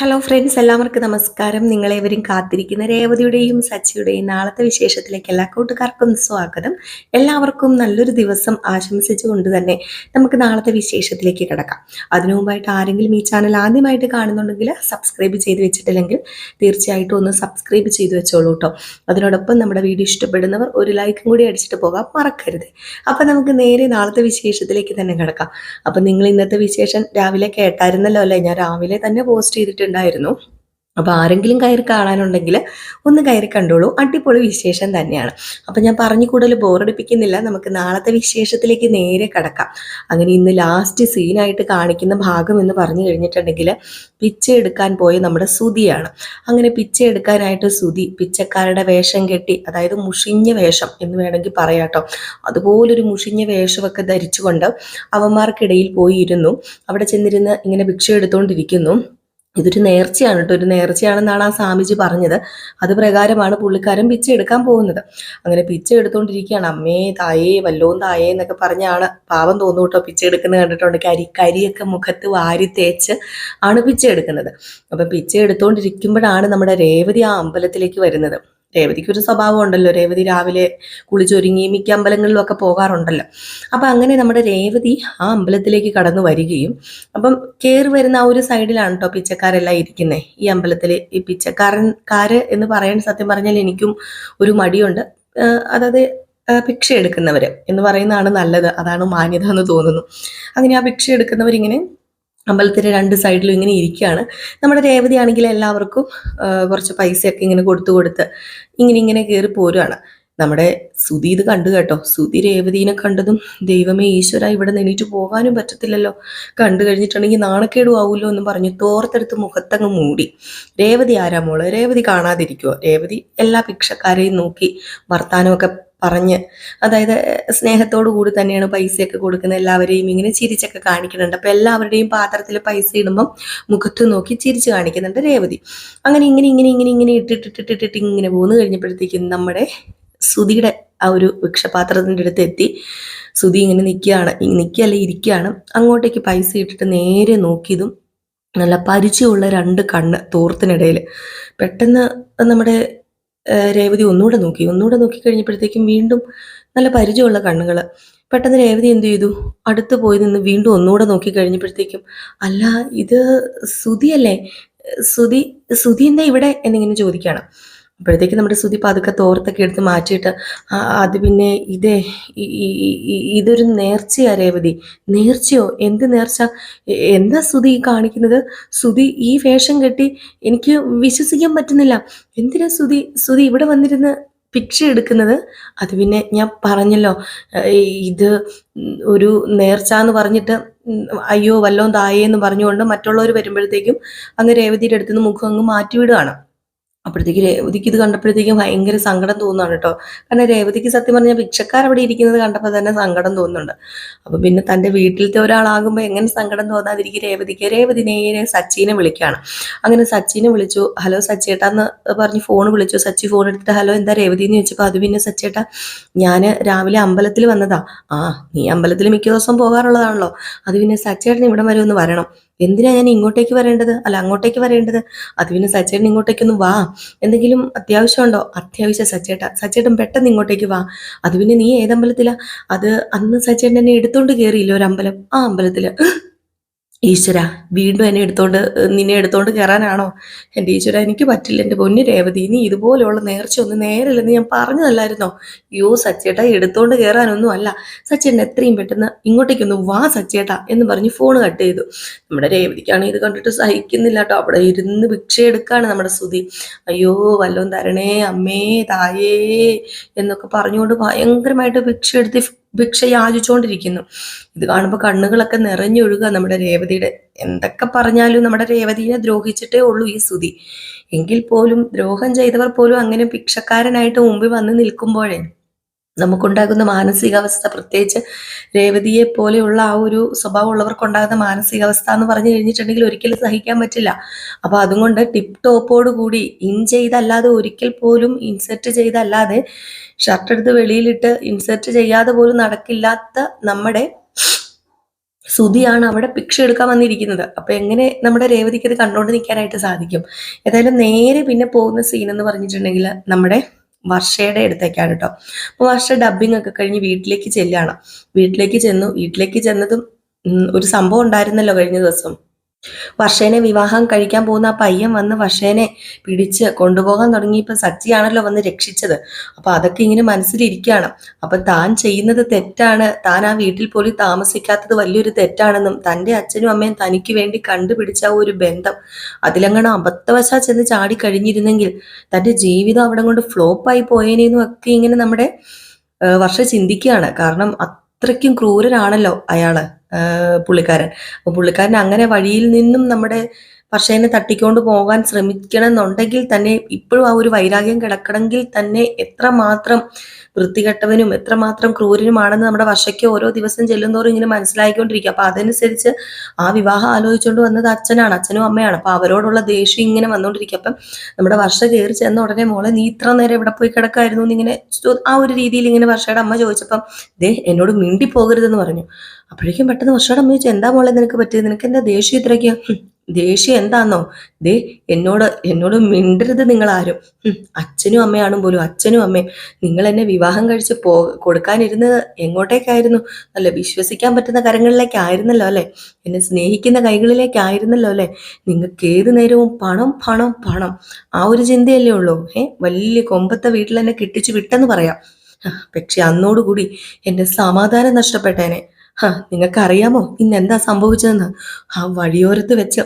Hello friends എല്ലാവർക്കും നമസ്കാരം. നിങ്ങളേവരും കാത്തിരിക്കുന്ന രേവതിയുടെയും സച്ചിയുടെയും നാളത്തെ വിശേഷത്തിലേക്ക് എല്ലാ കൂട്ടുകാർക്കും സ്വാഗതം. എല്ലാവർക്കും നല്ലൊരു ദിവസം ആശംസിച്ചുകൊണ്ട് തന്നെ നമുക്ക് നാളത്തെ വിശേഷത്തിലേക്ക് കിടക്കാം. അതിനു മുമ്പായിട്ട് ആരെങ്കിലും ഈ ചാനൽ ആദ്യമായിട്ട് കാണുന്നുണ്ടെങ്കിൽ സബ്സ്ക്രൈബ് ചെയ്ത് വെച്ചിട്ടില്ലെങ്കിൽ തീർച്ചയായിട്ടും ഒന്ന് സബ്സ്ക്രൈബ് ചെയ്ത് വെച്ചോളൂ കേട്ടോ അതിനോടൊപ്പം നമ്മുടെ വീഡിയോ ഇഷ്ടപ്പെടുന്നവർ ഒരു ലൈക്കും കൂടി അടിച്ചിട്ട് പോകാൻ മറക്കരുത്. അപ്പം നമുക്ക് നേരെ നാളത്തെ വിശേഷത്തിലേക്ക് തന്നെ കിടക്കാം. അപ്പം നിങ്ങൾ ഇന്നത്തെ വിശേഷം രാവിലെ കേട്ടായിരുന്നല്ലോ അല്ലേ? ഞാൻ രാവിലെ തന്നെ പോസ്റ്റ് ചെയ്തിട്ടുണ്ടായിരുന്നു അപ്പോൾ ആരെങ്കിലും കയറി കാണാനുണ്ടെങ്കിൽ ഒന്ന് കയറി കണ്ടോളൂ. അടിപൊളി വിശേഷം തന്നെയാണ്. അപ്പോൾ ഞാൻ പറഞ്ഞു കൂടുതൽ ബോറടിപ്പിക്കുന്നില്ല നമുക്ക് നാളത്തെ വിശേഷത്തിലേക്ക് നേരെ കടക്കാം. അങ്ങനെ ഇന്ന് ലാസ്റ്റ് സീനായിട്ട് കാണിക്കുന്ന ഭാഗം എന്ന് പറഞ്ഞു കഴിഞ്ഞിട്ടുണ്ടെങ്കിൽ പിച്ച എടുക്കാൻ പോയ നമ്മുടെ സുതിയാണ് അങ്ങനെ പിച്ച എടുക്കാനായിട്ട് സുതി പിച്ചക്കാരുടെ വേഷം കെട്ടി അതായത് മുഷിഞ്ഞ വേഷം എന്ന് വേണമെങ്കിൽ പറയാട്ടോ അതുപോലൊരു മുഷിഞ്ഞ വേഷമൊക്കെ ധരിച്ചുകൊണ്ട് അവന്മാർക്കിടയിൽ പോയി ഇരുന്നു അവിടെ ചെന്നിരുന്ന് ഇങ്ങനെ ഭിക്ഷ എടുത്തുകൊണ്ടിരിക്കുന്നു ഇതൊരു നേർച്ചയാണ് കേട്ടോ. ഒരു നേർച്ചയാണെന്നാണ് ആ സ്വാമിജി പറഞ്ഞത്. അത് പ്രകാരമാണ് പുള്ളിക്കാരൻ പിച്ച എടുക്കാൻ പോകുന്നത്. അങ്ങനെ പിച്ച എടുത്തുകൊണ്ടിരിക്കുകയാണ് അമ്മേ തായേ വല്ലോം തായേ എന്നൊക്കെ പറഞ്ഞാണ് പാവം തോന്നു കേട്ടോ പിച്ച എടുക്കുന്നത് കണ്ടിട്ടുണ്ട്. കരി കരിയൊക്കെ മുഖത്ത് വാരി തേച്ച് ആണ് പിച്ച എടുക്കുന്നത്. അപ്പം പിച്ച എടുത്തുകൊണ്ടിരിക്കുമ്പോഴാണ് നമ്മുടെ രേവതി ആ അമ്പലത്തിലേക്ക് വരുന്നത്. രേവതിക്ക് ഒരു സ്വഭാവം ഉണ്ടല്ലോ. രേവതി രാവിലെ കുളിച്ചൊരുങ്ങി മിക്ക അമ്പലങ്ങളിലും ഒക്കെ പോകാറുണ്ടല്ലോ. അപ്പം അങ്ങനെ നമ്മുടെ രേവതി ആ അമ്പലത്തിലേക്ക് കടന്നു വരികയും അപ്പം കയറി വരുന്ന ആ ഒരു സൈഡിലാണ് കേട്ടോ പിച്ചക്കാരെല്ലാം ഇരിക്കുന്നത് ഈ അമ്പലത്തിൽ ഈ പിച്ചക്കാരൻ പിച്ചക്കാരൻകാര് എന്ന് പറയാൻ സത്യം പറഞ്ഞാൽ എനിക്കും ഒരു മടിയുണ്ട്. അതായത് ഭിക്ഷ എടുക്കുന്നവര് എന്ന് പറയുന്നതാണ് നല്ലത്. അതാണ് മാന്യത എന്ന് തോന്നുന്നു. അങ്ങനെ ആ ഭിക്ഷ എടുക്കുന്നവരിങ്ങനെ അമ്പലത്തിന്റെ രണ്ട് സൈഡിലും ഇങ്ങനെ ഇരിക്കുകയാണ്. നമ്മുടെ രേവതി ആണെങ്കിൽ എല്ലാവർക്കും കുറച്ച് പൈസയൊക്കെ ഇങ്ങനെ കൊടുത്തു കൊടുത്ത് ഇങ്ങനെ ഇങ്ങനെ കയറി പോരുകയാണ് നമ്മുടെ സുധി ഇത് കണ്ടു കേട്ടോ. സുധി രേവതിനെ കണ്ടതും ദൈവമേ ഈശ്വര ഇവിടെ നിന്ന് എണീറ്റ് പോകാനും പറ്റത്തില്ലല്ലോ. കണ്ടു കഴിഞ്ഞിട്ടുണ്ടെങ്കിൽ നാണക്കേടും ആവുമല്ലോ എന്ന് പറഞ്ഞു തോർത്തെടുത്ത് മുഖത്തങ്ങ് മൂടി. രേവതി ആരാ മോൾ? രേവതി കാണാതിരിക്കുവോ? രേവതി എല്ലാ ഭിക്ഷക്കാരെയും നോക്കി വർത്താനമൊക്കെ പറഞ്ഞ്. അതായത് സ്നേഹത്തോടു കൂടി തന്നെയാണ് പൈസയൊക്കെ കൊടുക്കുന്നത് എല്ലാവരെയും ഇങ്ങനെ ചിരിച്ചൊക്കെ കാണിക്കുന്നുണ്ട്. അപ്പൊ എല്ലാവരുടെയും പാത്രത്തിൽ പൈസ ഇടുമ്പം മുഖത്ത് നോക്കി ചിരിച്ച് കാണിക്കുന്നുണ്ട് രേവതി. അങ്ങനെ ഇങ്ങനെ ഇങ്ങനെ ഇങ്ങനെ ഇങ്ങനെ ഇട്ടിട്ടിട്ടിട്ടിട്ട് ഇങ്ങനെ പോന്നു കഴിഞ്ഞപ്പോഴത്തേക്കും നമ്മുടെ സുധിയുടെ ആ ഒരു വൃക്ഷപാത്രത്തിന്റെ അടുത്ത് എത്തി. സുധി ഇങ്ങനെ നിൽക്കുകയാണ്. നിൽക്കുകയല്ല ഇരിക്കുകയാണ്. അങ്ങോട്ടേക്ക് പൈസ ഇട്ടിട്ട് നേരെ നോക്കിയതും നല്ല പരിചയമുള്ള രണ്ട് കണ്ണ് തോർത്തിനിടയിൽ പെട്ടെന്ന് നമ്മുടെ രേവതി ഒന്നുകൂടെ നോക്കി. ഒന്നുകൂടെ നോക്കി കഴിഞ്ഞപ്പോഴത്തേക്കും വീണ്ടും നല്ല പരിചയമുള്ള കണ്ണുകൾ പെട്ടെന്ന് രേവതി എന്ത് ചെയ്തു? അടുത്ത് പോയി നിന്ന് വീണ്ടും ഒന്നുകൂടെ നോക്കി കഴിഞ്ഞപ്പോഴത്തേക്കും അല്ല ഇത് സുതിയല്ലേ സുതി സുതി എന്താ ഇവിടെ? എന്നിങ്ങനെ ചോദിക്കുകയാണ്. അപ്പോഴത്തേക്ക് നമ്മുടെ സുതി പതുക്കെ തോർത്തൊക്കെ എടുത്ത് മാറ്റിയിട്ട് "ആ, അത് പിന്നെ ഇതേ ഇതൊരു നേർച്ചയാ രേവതി. നേർച്ചയോ? എന്ത് നേർച്ച? എന്താ ഈ കാണിക്കുന്നത്? സുതി ഈ വേഷം കെട്ടി എനിക്ക് വിശ്വസിക്കാൻ പറ്റുന്നില്ല. എന്തിനാ സുതി സുതി ഇവിടെ വന്നിരുന്ന് ഭിക്ഷ എടുക്കുന്നത്? അത് പിന്നെ ഞാൻ പറഞ്ഞല്ലോ ഇത് ഒരു നേർച്ച എന്ന് പറഞ്ഞിട്ട് അയ്യോ വല്ലോം തായേന്ന് പറഞ്ഞുകൊണ്ട് മറ്റുള്ളവർ വരുമ്പോഴത്തേക്കും അങ്ങ് രേവതിയുടെ അടുത്ത് നിന്ന് മുഖം അങ്ങ് മാറ്റിവിടുകയാണ്. അപ്പോഴത്തേക്ക് രേവതിക്ക് ഇത് കണ്ടപ്പോഴത്തേക്കും ഭയങ്കര സങ്കടം തോന്നുകയാണ് കേട്ടോ. കാരണം രേവതിക്ക് സത്യം പറഞ്ഞാൽ ഭിക്ഷക്കാർ അവിടെ ഇരിക്കുന്നത് കണ്ടപ്പോൾ തന്നെ സങ്കടം തോന്നുന്നുണ്ട്. അപ്പൊ പിന്നെ തന്റെ വീട്ടിലത്തെ ഒരാളാകുമ്പോൾ എങ്ങനെ സങ്കടം തോന്നാതിരിക്കും? രേവതിക്ക് രേവതിനെ സച്ചിനെ വിളിക്കുകയാണ് അങ്ങനെ സച്ചിനെ വിളിച്ചു. ഹലോ സച്ചേട്ടാന്ന് പറഞ്ഞ് ഫോൺ വിളിച്ചു. സച്ചി ഫോൺ എടുത്തിട്ട് ഹലോ എന്താ രേവതി എന്ന് ചോദിച്ചപ്പോൾ അത് പിന്നെ സച്ചേട്ടാ ഞാൻ രാവിലെ അമ്പലത്തിൽ വന്നതാ. ആ നീ അമ്പലത്തിൽ മിക്ക ദിവസം പോകാറുള്ളതാണല്ലോ. അത് പിന്നെ സച്ചേട്ടൻ ഇവിടെ വരെ ഒന്ന് വരണം. എന്തിനാ ഞാൻ ഇങ്ങോട്ടേക്ക് വരേണ്ടത്? അല്ല അങ്ങോട്ടേക്ക് വരേണ്ടത്? അത് പിന്നെ സച്ചേട്ടൻ ഇങ്ങോട്ടേക്കൊന്ന് വാ. എന്തെങ്കിലും അത്യാവശ്യമുണ്ടോ അത്യാവശ്യം സച്ചേട്ടാ. സച്ചേട്ടൻ പെട്ടെന്ന് ഇങ്ങോട്ടേക്ക് വാ. അത് പിന്നെ നീ ഏതമ്പലത്തിലാ? അത് അന്ന് സച്ചേട്ടൻ എന്നെ എടുത്തോണ്ട് കയറിയില്ല ഒരു അമ്പലം ആ അമ്പലത്തിൽ. ഈശ്വര വീണ്ടും എന്നെ എടുത്തോണ്ട് നിന്നെ എടുത്തോണ്ട് കയറാനാണോ എന്റെ ഈശ്വര എനിക്ക് പറ്റില്ല. എന്റെ പൊന്നു രേവതി നീ ഇതുപോലെയുള്ള നേർച്ച ഒന്നും നേരില്ലെന്ന് ഞാൻ പറഞ്ഞതല്ലായിരുന്നോ? യോ സച്ചേട്ടാ എടുത്തോണ്ട് കയറാനൊന്നും അല്ല. സച്ചേട്ടൻ എത്രയും പെട്ടെന്ന് ഇങ്ങോട്ടേക്കൊന്ന് വാ സച്ചേട്ടാ എന്ന് പറഞ്ഞ് ഫോൺ കട്ട് ചെയ്തു. നമ്മുടെ രേവതിക്കാണ് ഇത് കണ്ടിട്ട് സഹിക്കുന്നില്ല കേട്ടോ. അവിടെ ഇരുന്ന് ഭിക്ഷ എടുക്കാണ് നമ്മുടെ സ്തുതി അയ്യോ വല്ലോം തരണേ അമ്മേ തായേ എന്നൊക്കെ പറഞ്ഞുകൊണ്ട് ഭയങ്കരമായിട്ട് ഭിക്ഷ എടുത്ത് ഭിക്ഷ യാചിച്ചുകൊണ്ടിരിക്കുന്നു ഇത് കാണുമ്പോൾ കണ്ണുകളൊക്കെ നിറഞ്ഞൊഴുകുക നമ്മുടെ രേവതിയുടെ എന്തൊക്കെ പറഞ്ഞാലും നമ്മുടെ രേവതിയെ ദ്രോഹിച്ചിട്ടേ ഉള്ളൂ ഈ സ്തുതി. എങ്കിൽ പോലും ദ്രോഹം ചെയ്തവർ പോലും അങ്ങനെ ഭിക്ഷക്കാരനായിട്ട് മുമ്പിൽ വന്ന് നിൽക്കുമ്പോഴേ നമുക്കുണ്ടാകുന്ന മാനസികാവസ്ഥ പ്രത്യേകിച്ച് രേവതിയെ പോലെയുള്ള ആ ഒരു സ്വഭാവമുള്ളവർക്കുണ്ടാകുന്ന മാനസികാവസ്ഥ എന്ന് പറഞ്ഞു കഴിഞ്ഞിട്ടുണ്ടെങ്കിൽ ഒരിക്കലും സഹിക്കാൻ പറ്റില്ല. അപ്പൊ അതുകൊണ്ട് ടിപ്പ് ടോപ്പോട് കൂടി ഇൻ ചെയ്തല്ലാതെ ഒരിക്കൽ പോലും ഇൻസെർട്ട് ചെയ്തല്ലാതെ ഷർട്ട് എടുത്ത് വെളിയിലിട്ട് ഇൻസെർട്ട് ചെയ്യാതെ പോലും നടക്കില്ലാത്ത നമ്മുടെ സുതിയാണ് അവിടെ ഭിക്ഷ എടുക്കാൻ വന്നിരിക്കുന്നത്. അപ്പൊ എങ്ങനെ നമ്മുടെ രേവതിക്ക് അത് കണ്ടുകൊണ്ട് നിൽക്കാനായിട്ട് സാധിക്കും? ഏതായാലും നേരെ പിന്നെ പോകുന്ന സീൻ എന്ന് പറഞ്ഞിട്ടുണ്ടെങ്കിൽ നമ്മുടെ വർഷയുടെ അടുത്തേക്കാണ് കേട്ടോ അപ്പൊ വർഷ ഡബിങ് ഒക്കെ കഴിഞ്ഞ് വീട്ടിലേക്ക് ചെല്ലുകയാണ് വീട്ടിലേക്ക് ചെന്നു. വീട്ടിലേക്ക് ചെന്നതും ഒരു സംഭവം ഉണ്ടായിരുന്നല്ലോ കഴിഞ്ഞ ദിവസം. വർഷേനെ വിവാഹം കഴിക്കാൻ പോകുന്ന ആ പയ്യൻ വന്ന് വർഷേനെ പിടിച്ച് കൊണ്ടുപോകാൻ തുടങ്ങിയപ്പോൾ സച്ചിയാണല്ലോ വന്ന് രക്ഷിച്ചത്. അപ്പൊ അതൊക്കെ ഇങ്ങനെ മനസ്സിലിരിക്കുകയാണ്. അപ്പൊ താൻ ചെയ്യുന്നത് തെറ്റാണ്. താൻ ആ വീട്ടിൽ പോലും താമസിക്കാത്തത് വലിയൊരു തെറ്റാണെന്നും തന്റെ അച്ഛനും അമ്മയും തനിക്ക് വേണ്ടി കണ്ടുപിടിച്ച ഒരു ബന്ധം. അതിലങ്ങനെ അബദ്ധവശാ ചെന്ന് ചാടി കഴിഞ്ഞിരുന്നെങ്കിൽ തന്റെ ജീവിതം അവിടെ കൊണ്ട് ഫ്ലോപ്പായി പോയേനെന്നും ഒക്കെ ഇങ്ങനെ നമ്മുടെ വർഷ ചിന്തിക്കുകയാണ്. കാരണം അത്രയ്ക്കും ക്രൂരനാണല്ലോ അയാൾ. പുള്ളിക്കാരൻ. അപ്പൊ പുള്ളിക്കാരൻ അങ്ങനെ വഴിയിൽ നിന്നും നമ്മുടെ വർഷേനെ തട്ടിക്കൊണ്ട് പോകാൻ ശ്രമിക്കണം എന്നുണ്ടെങ്കിൽ തന്നെ ഇപ്പോഴും ആ ഒരു വൈരാഗ്യം കിടക്കണമെങ്കിൽ തന്നെ എത്രമാത്രം വൃത്തികെട്ടവനും എത്രമാത്രം ക്രൂരനുമാണെന്ന് നമ്മുടെ വർഷയ്ക്ക് ഓരോ ദിവസം ചെല്ലുന്തോറും ഇങ്ങനെ മനസ്സിലായിക്കൊണ്ടിരിക്കുക. അപ്പൊ അതനുസരിച്ച് ആ വിവാഹം ആലോചിച്ചുകൊണ്ട് വന്നത് അച്ഛനാണ് അച്ഛനും അമ്മയാണ്. അപ്പൊ അവരോടുള്ള ദേഷ്യം ഇങ്ങനെ വന്നുകൊണ്ടിരിക്കുക അപ്പം നമ്മുടെ വർഷ കയറി ചെന്ന ഉടനെ മോളെ നീ ഇത്ര നേരം ഇവിടെ പോയി കിടക്കായിരുന്നു? എന്നിങ്ങനെ ആ ഒരു രീതിയിൽ ഇങ്ങനെ വർഷയുടെ അമ്മ ചോദിച്ചപ്പം ദേ എന്നോട് മിണ്ടി പോകരുതെന്ന് പറഞ്ഞു. അപ്പോഴേക്കും പെട്ടെന്ന് വർഷയുടെ അമ്മ ചോദിച്ചു എന്താ മോളെ നിനക്ക് പറ്റിയത്? നിനക്ക് എന്താ ദേഷ്യം ഇത്രയ്ക്ക്? ദേഷ്യം എന്താന്നോ? ദേ എന്നോട് എന്നോട് മിണ്ടരുത് നിങ്ങൾ ആരും അച്ഛനും അമ്മയാണും പോലും അച്ഛനും അമ്മയും. നിങ്ങൾ എന്നെ വിവാഹം കഴിച്ച് പോ കൊടുക്കാനിരുന്നത് എങ്ങോട്ടേക്കായിരുന്നു? അല്ല വിശ്വസിക്കാൻ പറ്റുന്ന കരങ്ങളിലേക്കായിരുന്നല്ലോ അല്ലെ? എന്നെ സ്നേഹിക്കുന്ന കൈകളിലേക്കായിരുന്നല്ലോ അല്ലെ? നിങ്ങൾക്ക് ഏത് നേരവും പണം പണം പണം. ആ ഒരു ചിന്തയല്ലേ ഉള്ളൂ. ഏ വലിയ കൊമ്പത്തെ വീട്ടിൽ എന്നെ കിട്ടിച്ചു വിട്ടെന്ന് പറയാം. പക്ഷെ അന്നോടുകൂടി എന്റെ സമാധാനം നഷ്ടപ്പെട്ടേനെ. ഹാ നിങ്ങൾക്കറിയാമോ ഇന്ന് എന്താ സംഭവിച്ചതെന്ന്? ആ വഴിയോരത്ത് വെച്ച്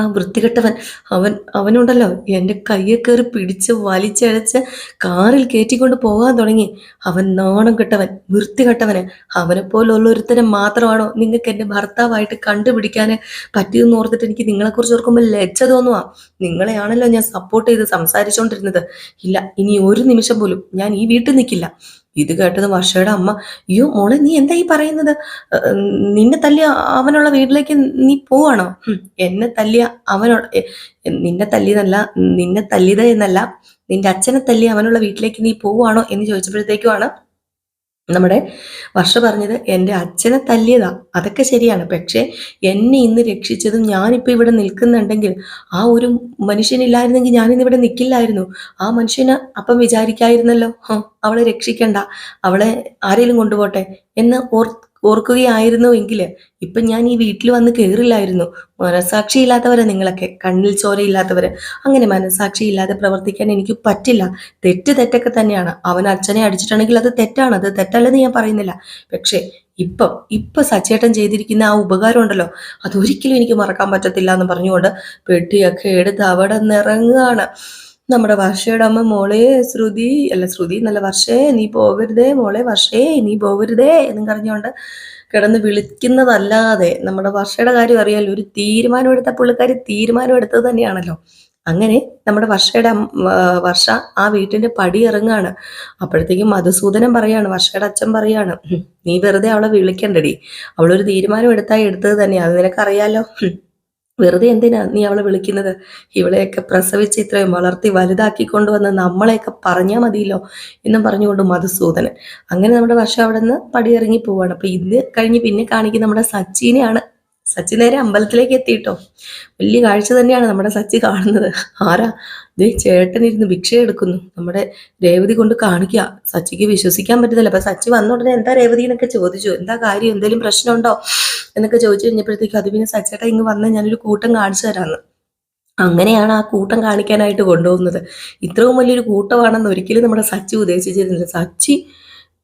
ആ വൃത്തികെട്ടവൻ അവൻ അവനുണ്ടല്ലോ എന്റെ കയ്യെ കയറി പിടിച്ച് വലിച്ചഴച്ച് കാറിൽ കയറ്റിക്കൊണ്ട് പോകാൻ തുടങ്ങി. അവൻ നാണം കെട്ടവൻ വൃത്തികെട്ടവന് അവനെ പോലുള്ള ഒരുത്തനെ മാത്രമാണോ നിങ്ങൾക്ക് എന്റെ ഭർത്താവായിട്ട് കണ്ടുപിടിക്കാൻ പറ്റിയെന്ന് ഓർത്തിട്ട് എനിക്ക് നിങ്ങളെക്കുറിച്ച് ഓർക്കുമ്പോൾ ലജ്ജ തോന്നുവാ. നിങ്ങളെയാണല്ലോ ഞാൻ സപ്പോർട്ട് ചെയ്ത് സംസാരിച്ചുകൊണ്ടിരുന്നത് ഇല്ല ഇനി ഒരു നിമിഷം പോലും ഞാൻ ഈ വീട്ടിൽ നിൽക്കില്ല. ഇത് കേട്ടത് വർഷയുടെ അമ്മ അയ്യോ മോളെ നീ എന്താ ഈ പറയുന്നത്? നിന്നെ തല്ലിയ അവനുള്ള വീട്ടിലേക്ക് നീ പോവാണോ? എന്നെ തല്ലിയ അവനുള്ള നിന്നെ തല്ലിയതല്ല നിന്നെ തല്ലിയത് എന്നല്ല നിന്റെ അച്ഛനെ തല്ലി അവനുള്ള വീട്ടിലേക്ക് നീ പോവാണോ? എന്ന് ചോദിച്ചപ്പോഴത്തേക്കുമാണ് നമ്മുടെ വർഷ പറഞ്ഞത് എന്റെ അച്ഛനെ തല്ലിയതാ. അതൊക്കെ ശരിയാണ്. പക്ഷേ എന്നെ ഇന്ന് രക്ഷിച്ചതും ഞാനിപ്പോൾ ഇവിടെ നിൽക്കുന്നുണ്ടെങ്കിൽ ആ ഒരു മനുഷ്യനില്ലായിരുന്നെങ്കിൽ ഞാനിന്ന് ഇവിടെ നിൽക്കില്ലായിരുന്നു ആ മനുഷ്യന് അപ്പം വിചാരിക്കായിരുന്നല്ലോ. അവളെ രക്ഷിക്കണ്ട. അവളെ ആരെങ്കിലും കൊണ്ടുപോട്ടെ എന്ന് ഓർ ഓർക്കുകയായിരുന്നു എങ്കിൽ ഇപ്പം ഞാൻ ഈ വീട്ടിൽ വന്ന് കയറില്ലായിരുന്നു മനസാക്ഷി ഇല്ലാത്തവരെ നിങ്ങളൊക്കെ. കണ്ണിൽ ചോരയില്ലാത്തവര് അങ്ങനെ മനസാക്ഷി ഇല്ലാതെ പ്രവർത്തിക്കാൻ എനിക്ക് പറ്റില്ല. തെറ്റ് തെറ്റൊക്കെ തന്നെയാണ്. അവൻ അച്ഛനെ അടിച്ചിട്ടുണ്ടെങ്കിൽ അത് തെറ്റാണ്. അത് തെറ്റല്ലെന്ന് ഞാൻ പറയുന്നില്ല. പക്ഷേ ഇപ്പം ഇപ്പം സച്ചേട്ടൻ ചെയ്തിരിക്കുന്ന ആ ഉപകാരം ഉണ്ടല്ലോ. അതൊരിക്കലും എനിക്ക് മറക്കാൻ പറ്റത്തില്ല എന്ന് പറഞ്ഞുകൊണ്ട് പെട്ടിയൊക്കെ എടുത്ത് അവിടെ നിറങ്ങുകയാണ് നമ്മുടെ വർഷയുടെ അമ്മ മോളെ ശ്രുതി അല്ല ശ്രുതി നല്ല വർഷേ നീ പോകരുതേ മോളെ വർഷേ നീ പോകരുതേ എന്നും പറഞ്ഞുകൊണ്ട് കിടന്ന് വിളിക്കുന്നതല്ലാതെ നമ്മുടെ വർഷയുടെ കാര്യം അറിയാലോ ഒരു തീരുമാനം എടുത്ത പുള്ളിക്കാരി തീരുമാനം എടുത്തത് തന്നെയാണല്ലോ. അങ്ങനെ നമ്മുടെ വർഷയുടെ വർഷ ആ വീട്ടിന്റെ പടി ഇറങ്ങാണ്. അപ്പോഴത്തേക്കും മധുസൂദനം പറയാണ് വർഷയുടെ അച്ഛൻ പറയാണ് നീ വെറുതെ അവളെ വിളിക്കണ്ടടി. അവളൊരു തീരുമാനം എടുത്താൽ എടുത്തത് തന്നെയാ അത് നിനക്കറിയാലോ? വെറുതെ എന്തിനാ നീ അവളെ വിളിക്കുന്നത്? ഇവളെയൊക്കെ പ്രസവിച്ച് ഇത്രയും വളർത്തി വലുതാക്കി കൊണ്ടുവന്ന് നമ്മളെയൊക്കെ പറഞ്ഞാൽ മതിയല്ലോ എന്നും പറഞ്ഞുകൊണ്ട് മധുസൂദനൻ. അങ്ങനെ നമ്മുടെ വർഷം അവിടെ നിന്ന് പടിയിറങ്ങി പോവാണ്. അപ്പൊ ഇന്ന് കഴിഞ്ഞ് പിന്നെ കാണിക്കുന്ന നമ്മുടെ സച്ചിനെയാണ്. സച്ചി നേരെ അമ്പലത്തിലേക്ക് എത്തിയിട്ടോ? വലിയ കാഴ്ച തന്നെയാണ് നമ്മുടെ സച്ചി കാണുന്നത്. ആരാ? ദേ ചേട്ടനിരുന്ന് ഭിക്ഷ എടുക്കുന്നു. നമ്മുടെ രേവതി കൊണ്ട് കാണിക്കുക. സച്ചിക്ക് വിശ്വസിക്കാൻ പറ്റുന്നില്ല അപ്പൊ സച്ചി വന്ന ഉടനെ എന്താ രേവതി എന്നൊക്കെ ചോദിച്ചു. എന്താ കാര്യം? എന്തെങ്കിലും പ്രശ്നമുണ്ടോ? എന്നൊക്കെ ചോദിച്ചു കഴിഞ്ഞപ്പോഴത്തേക്ക് അത് പിന്നെ സച്ചേട്ടാ ഇങ്ങ് വന്ന് ഞാനൊരു കൂട്ടം കാണിച്ചു തരാമെന്ന് അങ്ങനെയാണ് ആ കൂട്ടം കാണിക്കാനായിട്ട് കൊണ്ടുപോകുന്നത്. ഇത്രയും വലിയൊരു കൂട്ടമാണെന്ന് ഒരിക്കലും നമ്മുടെ സച്ചി ഉദ്ദേശിച്ചിരുന്നില്ല. സച്ചി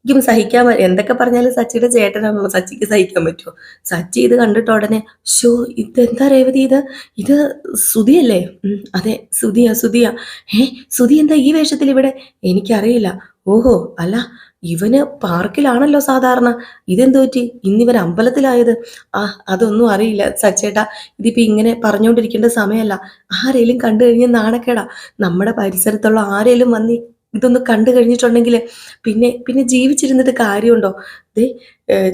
ക്കും സഹിക്കാൻ എന്തൊക്കെ പറഞ്ഞാലും സച്ചിയുടെ ചേട്ടനാണല്ലോ സച്ചിക്ക് സഹിക്കാൻ പറ്റുമോ സച്ചി ഇത് കണ്ടിട്ട് ഉടനെ ഷോ ഇതെന്താ രേവതി ഇത്? ഇത് സുതിയല്ലേ അതെ സുതിയ സുതിയ ഏ സുതി എന്താ ഈ വേഷത്തിൽ ഇവിടെ? എനിക്കറിയില്ല. ഓഹോ അല്ല ഇവന് പാർക്കിലാണല്ലോ സാധാരണ. ഇതെന്തു പറ്റി? ഇന്നിവൻ അമ്പലത്തിലായത്. ആ അതൊന്നും അറിയില്ല സച്ചേട്ടാ. ഇതിപ്പോ ഇങ്ങനെ പറഞ്ഞുകൊണ്ടിരിക്കേണ്ട സമയമല്ല ആരേലും കണ്ടു കഴിഞ്ഞാൽ നാണക്കേടാ. നമ്മുടെ പരിസരത്തുള്ള ആരേലും വന്ന് ഇതൊന്ന് കണ്ടു കഴിഞ്ഞിട്ടുണ്ടെങ്കിൽ പിന്നെ പിന്നെ ജീവിച്ചിരുന്നിട്ട് കാര്യമുണ്ടോ? ദേ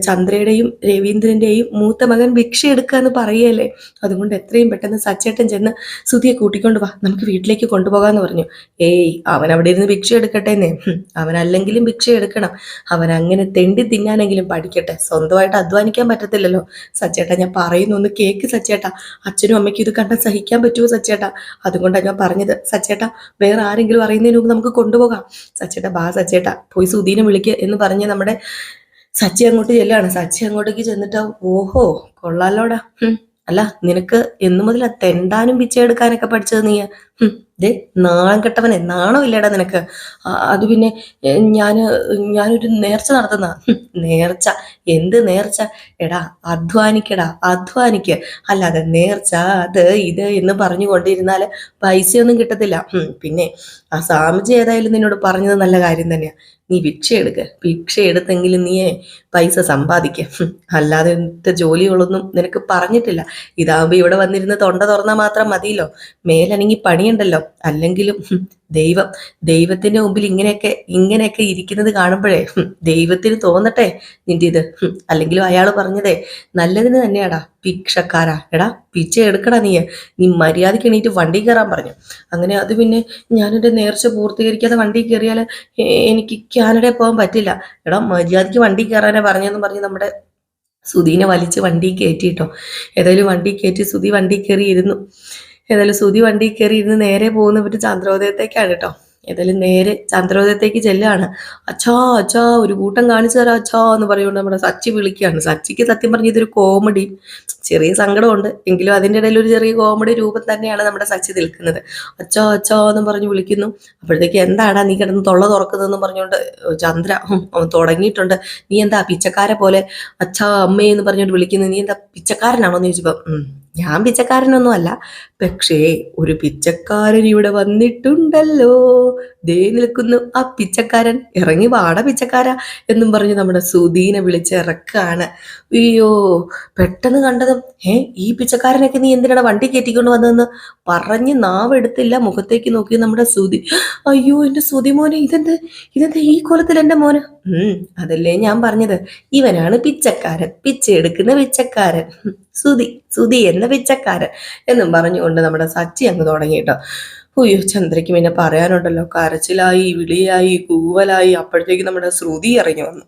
ചന്ദ്രയുടെയും രവീന്ദ്രന്റെയും മൂത്ത മകൻ ഭിക്ഷ എടുക്കുക എന്ന് പറയല്ലേ അതുകൊണ്ട് എത്രയും പെട്ടെന്ന് സച്ചേട്ടൻ ചെന്ന് സുധിയെ കൂട്ടിക്കൊണ്ട് വാ നമുക്ക് വീട്ടിലേക്ക് കൊണ്ടുപോകാന്ന് പറഞ്ഞു. ഏയ് അവൻ അവിടെ ഇരുന്ന് ഭിക്ഷ എടുക്കട്ടെ എന്നേ അവൻ അല്ലെങ്കിലും ഭിക്ഷ എടുക്കണം. അവൻ അങ്ങനെ തെണ്ടി തിന്നാനെങ്കിലും പഠിക്കട്ടെ. സ്വന്തമായിട്ട് അധ്വാനിക്കാൻ പറ്റത്തില്ലല്ലോ. സച്ചേട്ട ഞാൻ പറയുന്നു ഒന്ന് കേക്ക് സച്ചേട്ട. അച്ഛനും അമ്മയ്ക്കും ഇത് കണ്ടാൽ സഹിക്കാൻ പറ്റുമോ സച്ചേട്ട? അതുകൊണ്ടാണ് ഞാൻ പറഞ്ഞത്. സച്ചേട്ട വേറെ ആരെങ്കിലും അറിയുന്നതിന് മുമ്പ് നമുക്ക് കൊണ്ടുപോകാം. സച്ചേട്ട ബാ സച്ചേട്ട. പോയി സുധീനെ വിളിക്കുക എന്ന് പറഞ്ഞ് നമ്മുടെ സച്ചി അങ്ങോട്ട് ചെല്ലാണ്. സച്ചി അങ്ങോട്ടേക്ക് ചെന്നിട്ട് ഓഹോ കൊള്ളാലോടാ. അല്ല നിനക്ക് എന്നു മുതലാ തെണ്ടാനും പിച്ചയെടുക്കാനൊക്കെ പഠിച്ചത് നീ ഹും. ദേ നാണം കെട്ടവനെ നാണം ഇല്ലടാ നിനക്ക്. അത് പിന്നെ ഞാൻ ഞാൻ ഞാനൊരു നേർച്ച നടത്തുന്ന. നേർച്ച. എന്ത് നേർച്ച? എടാ അധ്വാനിക്കടാ അധ്വാനിക്ക്. അല്ലാതെ നേർച്ച അത് ഇത് എന്ന് പറഞ്ഞുകൊണ്ടിരുന്നാൽ പൈസയൊന്നും കിട്ടത്തില്ല. പിന്നെ ആ സ്വാമിജി ഏതായാലും നിന്നോട് പറഞ്ഞത് നല്ല കാര്യം തന്നെയാ. നീ ഭിക്ഷ എടുക്ക്. ഭിക്ഷ എടുത്തെങ്കിലും നീ പൈസ സമ്പാദിക്ക. അല്ലാതെ ജോലികളൊന്നും നിനക്ക് പറഞ്ഞിട്ടില്ല. ഇതാവുമ്പോ ഇവിടെ വന്നിരുന്ന് തൊണ്ട തുറന്നാൽ മാത്രം മതിയല്ലോ. മേലനങ്ങി പണിയുണ്ടല്ലോ അല്ലെങ്കിലും ദൈവം ദൈവത്തിന്റെ മുമ്പിൽ ഇങ്ങനെയൊക്കെ ഇങ്ങനെയൊക്കെ ഇരിക്കുന്നത് കാണുമ്പോഴേ ദൈവത്തിന് തോന്നട്ടെ നിന്റെ ഇത് അല്ലെങ്കിലും അയാൾ പറഞ്ഞതേ നല്ലതിന് തന്നെയാടാ ഭിക്ഷക്കാരാ. എടാ പിച്ച എടുക്കടാ നീ. നീ മര്യാദയ്ക്ക് എണീറ്റ് വണ്ടി കയറാൻ പറഞ്ഞു. അങ്ങനെ അത് പിന്നെ ഞാനെന്റെ നേർച്ച പൂർത്തീകരിക്കാതെ വണ്ടി കയറിയാൽ എനിക്ക് കാനഡയിൽ പോകാൻ പറ്റില്ല. എടാ മര്യാദയ്ക്ക് വണ്ടി കയറാനാ പറഞ്ഞെന്ന് പറഞ്ഞ് നമ്മുടെ സുധീനെ വലിച്ച് വണ്ടി കയറ്റിട്ടോ. ഏതായാലും വണ്ടി കയറ്റി സുധി വണ്ടി കയറി ഇരുന്നു ഏതായാലും സുതി വണ്ടി കയറി ഇരുന്ന് നേരെ പോകുന്ന ഇവർ ചന്ദ്രോദയത്തേക്കാണ് കേട്ടോ. ഏതായാലും നേരെ ചന്ദ്രോദയത്തേക്ക് ചെല്ലാണ്. അച്ഛാ അച്ഛാ ഒരു കൂട്ടം കാണിച്ചു തരാം അച്ഛാ എന്ന് പറയുകൊണ്ട് നമ്മുടെ സച്ചി വിളിക്കുകയാണ്. സച്ചിക്ക് സത്യം പറഞ്ഞ ഇതൊരു കോമഡി ചെറിയ സങ്കടമുണ്ട്. എങ്കിലും അതിന്റെ ഇടയിൽ ഒരു ചെറിയ കോമഡി രൂപം തന്നെയാണ് നമ്മുടെ സച്ചി നിൽക്കുന്നത്. അച്ചോ അച്ചോ എന്ന് പറഞ്ഞ് വിളിക്കുന്നു. അപ്പോഴത്തേക്ക് എന്താടാ നീ കിടന്ന് തൊള്ള തുറക്കുന്നതെന്ന് പറഞ്ഞുകൊണ്ട് ചന്ദ്ര അവൻ തുടങ്ങിയിട്ടുണ്ട്. നീ എന്താ പിച്ചക്കാരെ പോലെ അച്ഛാ അമ്മേ എന്ന് പറഞ്ഞുകൊണ്ട് വിളിക്കുന്നത് നീ എന്താ പിച്ചക്കാരനാണോ? എന്ന് ചോദിച്ചപ്പോൾ "ഉം, ഞാൻ പിച്ചക്കാരനൊന്നും അല്ല പക്ഷേ ഒരു പിച്ചക്കാരൻ ഇവിടെ വന്നിട്ടുണ്ടല്ലോ. ദേ നിൽക്കുന്നു. ആ പിച്ചക്കാരൻ ഇറങ്ങി വാട പിച്ചക്കാര എന്നും പറഞ്ഞ് നമ്മുടെ സുധീനെ വിളിച്ച് ഇറക്കാണ്. അയ്യോ പെട്ടെന്ന് കണ്ടതും ഏ ഈ പിച്ചക്കാരനൊക്കെ നീ എന്തിനാണ് വണ്ടി കയറ്റിക്കൊണ്ട് വന്നതെന്ന്? പറഞ്ഞ് നാവെടുത്തില്ല മുഖത്തേക്ക് നോക്കി നമ്മുടെ സുധി. അയ്യോ എന്റെ സുധി മോനെ ഇതെന്ത്? ഇതെന്ത് ഈ കോലത്തിൽ എന്റെ മോന്? അതല്ലേ ഞാൻ പറഞ്ഞത്. ഇവനാണ് പിച്ചക്കാരൻ പിച്ച എടുക്കുന്ന പിച്ചക്കാരൻ. സുധി സുധി എന്ന പിച്ചക്കാരൻ എന്നും പറഞ്ഞുകൊണ്ട് നമ്മുടെ സച്ചി അങ്ങ് തുടങ്ങി കേട്ടോ. ഉയ്യോ ചന്ദ്രയ്ക്ക് പിന്നെ പറയാനുണ്ടല്ലോ. കരച്ചിലായി വിളിയായി കൂവലായി. അപ്പോഴത്തേക്ക് നമ്മുടെ ശ്രുതി ഇറങ്ങി വന്നു.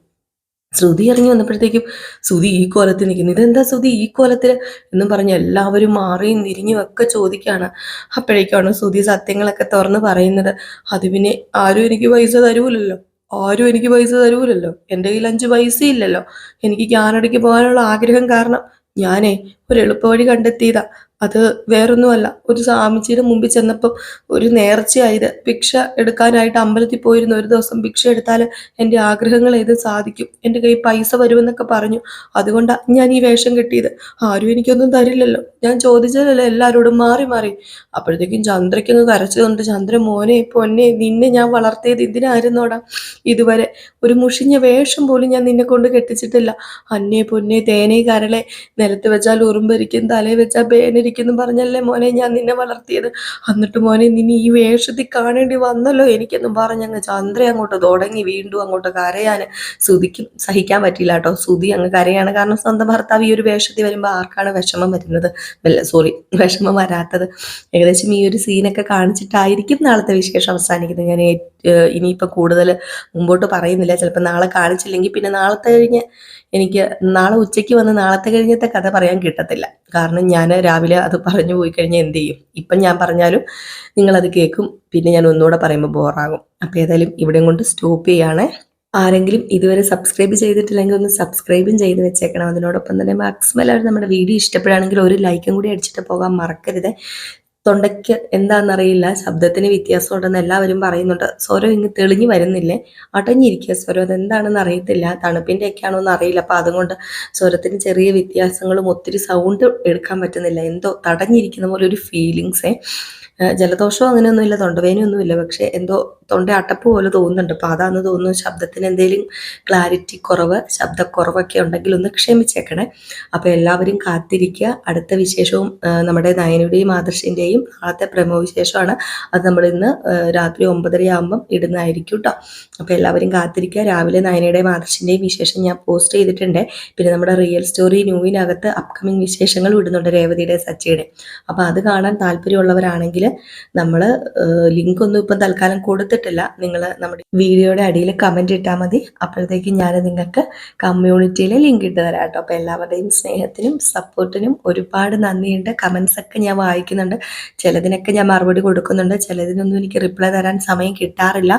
ശ്രുതി ഇറങ്ങി വന്നപ്പോഴത്തേക്കും ശ്രുതി ഈ കോലത്തിൽ നിൽക്കുന്നു. ഇതെന്താ ശ്രുതി ഈ കോലത്തിൽ എന്നും പറഞ്ഞ് എല്ലാവരും മാറിയും തിരിഞ്ഞും ഒക്കെ ചോദിക്കുകയാണ്. അപ്പോഴേക്കാണ് ശ്രുതി സത്യങ്ങളൊക്കെ തുറന്ന് പറയുന്നത്. അത് പിന്നെ ആരും എനിക്ക് പൈസ തരൂലല്ലോ. ആരും എനിക്ക് പൈസ തരൂലല്ലോ. എന്റെ കയ്യിൽ അഞ്ച് പൈസ ഇല്ലല്ലോ. എനിക്ക് കാനഡയ്ക്ക് പോകാനുള്ള ആഗ്രഹം കാരണം ഞാനേ ഒരു എളുപ്പവഴി കണ്ടെത്തിയതാ. അത് വേറൊന്നുമല്ല. ഒരു സ്വാമിജിയുടെ മുമ്പിൽ ചെന്നപ്പം ഒരു നേർച്ചയായത്. ഭിക്ഷ എടുക്കാനായിട്ട് അമ്പലത്തിൽ പോയിരുന്ന ഒരു ദിവസം ഭിക്ഷ എടുത്താൽ എന്റെ ആഗ്രഹങ്ങൾ ഏത് സാധിക്കും. എന്റെ കയ്യിൽ പൈസ വരുമെന്നൊക്കെ പറഞ്ഞു. അതുകൊണ്ടാണ് ഞാൻ ഈ വേഷം കിട്ടിയത്. ആരും എനിക്കൊന്നും തരില്ലല്ലോ. ഞാൻ ചോദിച്ചതല്ലേ എല്ലാവരോടും മാറി മാറി. അപ്പോഴത്തേക്കും ചന്ദ്രയ്ക്കൊന്ന് കരച്ചതുകൊണ്ട് ചന്ദ്ര മോനെ പൊന്നെ നിന്നെ ഞാൻ വളർത്തിയത് ഇതിനായിരുന്നോടാ ഇതുവരെ ഒരു മുഷിഞ്ഞ വേഷം പോലും ഞാൻ നിന്നെ കൊണ്ട് കെട്ടിച്ചിട്ടില്ല. അന്നേ പൊന്നെ തേനേ കരളെ നിലത്ത് വെച്ചാൽ ഉറുമ്പരിക്കും തലേ വെച്ചാൽ പേനരിക്കും എന്ന് പറഞ്ഞല്ലേ മോനെ ഞാൻ നിന്നെ വളർത്തിയത്? എന്നിട്ട് മോനെ നിന്നെ ഈ വേഷത്തിൽ കാണേണ്ടി വന്നല്ലോ എനിക്കൊന്നും പറഞ്ഞങ്ങ് ചന്ദ്ര അങ്ങോട്ട് തുടങ്ങി വീണ്ടും അങ്ങോട്ട് കരയാൻ ശ്രുതിക്കും സഹിക്കാൻ പറ്റില്ല കേട്ടോ. ശ്രുതി അങ്ങ് കരയാണ്. കാരണം സ്വന്തം ഭർത്താവ് ഈ ഒരു വേഷത്തിൽ വരുമ്പോൾ ആർക്കാണ് വിഷമം വരുന്നത്? സോറി വിഷമം വരാത്തത്. ഏകദേശം ഈ ഒരു സീനൊക്കെ കാണിച്ചിട്ടായിരിക്കും നാളത്തെ വിശേഷം അവസാനിക്കുന്നത്. ഞാൻ ഇനിയിപ്പോൾ കൂടുതൽ മുമ്പോട്ട് പറയുന്നില്ല. ചിലപ്പോൾ നാളെ കാണിച്ചില്ലെങ്കിൽ പിന്നെ നാളത്തെ കഴിഞ്ഞ് എനിക്ക് നാളെ ഉച്ചയ്ക്ക് വന്ന് നാളത്തെ കഴിഞ്ഞത്തെ കഥ പറയാൻ കിട്ടത്തില്ല. കാരണം ഞാൻ രാവിലെ അത് പറഞ്ഞു പോയി കഴിഞ്ഞാൽ എന്ത് ചെയ്യും? ഇപ്പം ഞാൻ പറഞ്ഞാലും നിങ്ങളത് കേൾക്കും പിന്നെ ഞാൻ ഒന്നുകൂടെ പറയുമ്പോൾ ബോറാകും. അപ്പോൾ ഏതായാലും ഇവിടെയും കൊണ്ട് സ്റ്റോപ്പ് ചെയ്യുകയാണേ ആരെങ്കിലും ഇതുവരെ സബ്സ്ക്രൈബ് ചെയ്തിട്ടില്ലെങ്കിൽ ഒന്ന് സബ്സ്ക്രൈബും ചെയ്ത് വെച്ചേക്കണം. അതിനോടൊപ്പം തന്നെ മാക്സിമം എല്ലാവരും നമ്മുടെ വീഡിയോ ഇഷ്ടപ്പെടുകയാണെങ്കിൽ ഒരു ലൈക്കും കൂടി അടിച്ചിട്ട് പോകാൻ മറക്കരുത്. തൊണ്ടയ്ക്ക് എന്താണെന്നറിയില്ല. ശബ്ദത്തിന് വ്യത്യാസം ഉണ്ടെന്ന് എല്ലാവരും പറയുന്നുണ്ട്. സ്വരം ഇങ്ങ് തെളിഞ്ഞു വരുന്നില്ലേ? അടഞ്ഞിരിക്കുക സ്വരം. അതെന്താണെന്ന് അറിയത്തില്ല. തണുപ്പിന്റെ ഒക്കെ ആണോ എന്ന് അറിയില്ല. അപ്പം അതുകൊണ്ട് സ്വരത്തിന് ചെറിയ വ്യത്യാസങ്ങളും ഒത്തിരി സൗണ്ട് എടുക്കാൻ പറ്റുന്നില്ല. എന്തോ തടഞ്ഞിരിക്കുന്ന പോലെ ഒരു ഫീലിങ്സേ ജലദോഷവും അങ്ങനെയൊന്നുമില്ല. തൊണ്ടവേനയൊന്നുമില്ല പക്ഷേ എന്തോ തൊണ്ട അട്ടപ്പ് പോലെ തോന്നുന്നുണ്ട്. അപ്പോൾ അതാന്ന് തോന്നുന്നു ശബ്ദത്തിന് എന്തെങ്കിലും ക്ലാരിറ്റി കുറവ് ശബ്ദക്കുറവൊക്കെ ഉണ്ടെങ്കിൽ ഒന്ന് ക്ഷമിച്ചേക്കണേ. അപ്പോൾ എല്ലാവരും കാത്തിരിക്കുക. അടുത്ത വിശേഷവും നമ്മുടെ നയനയുടെയും ആദർശിന്റെയും നാളത്തെ പ്രമോ വിശേഷമാണ്. അത് നമ്മൾ ഇന്ന് രാത്രി ഒമ്പതര ആകുമ്പം ഇടുന്നതായിരിക്കും കേട്ടോ അപ്പോൾ എല്ലാവരും കാത്തിരിക്കുക. രാവിലെ നയനയുടെയും ആദർശിന്റെയും വിശേഷം ഞാൻ പോസ്റ്റ് ചെയ്തിട്ടുണ്ട്. പിന്നെ നമ്മുടെ റിയൽ സ്റ്റോറി ന്യൂവിനകത്ത് അപ്കമിങ് വിശേഷങ്ങൾ ഇടുന്നുണ്ട് രേവതിയുടെ സച്ചിയുടെ. അപ്പോൾ അത് കാണാൻ താല്പര്യമുള്ളവരാണെങ്കിൽ നമ്മൾ ലിങ്ക് ഒന്നും ഇപ്പം തൽക്കാലം കൊടുത്തിട്ടില്ല നിങ്ങൾ നമ്മുടെ വീഡിയോയുടെ അടിയിൽ കമന്റ് ഇട്ടാൽ മതി. അപ്പോഴത്തേക്കും ഞാൻ നിങ്ങൾക്ക് കമ്മ്യൂണിറ്റിയിലെ ലിങ്ക് ഇട്ട് തരാം കേട്ടോ. അപ്പോൾ എല്ലാവരുടെയും സ്നേഹത്തിനും സപ്പോർട്ടിനും ഒരുപാട് നന്ദിയുണ്ട്. കമൻസ് ഒക്കെ ഞാൻ വായിക്കുന്നുണ്ട്. ചിലതിനൊക്കെ ഞാൻ മറുപടി കൊടുക്കുന്നുണ്ട്. ചിലതിനൊന്നും എനിക്ക് റിപ്ലൈ തരാൻ സമയം കിട്ടാറില്ല.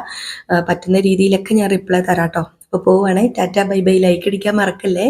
പറ്റുന്ന രീതിയിലൊക്കെ ഞാൻ റിപ്ലൈ തരാം കേട്ടോ. അപ്പോൾ പോവുകയാണെ ടാറ്റ ബൈ ബൈ. ലൈക്ക് അടിക്കാൻ മറക്കല്ലേ?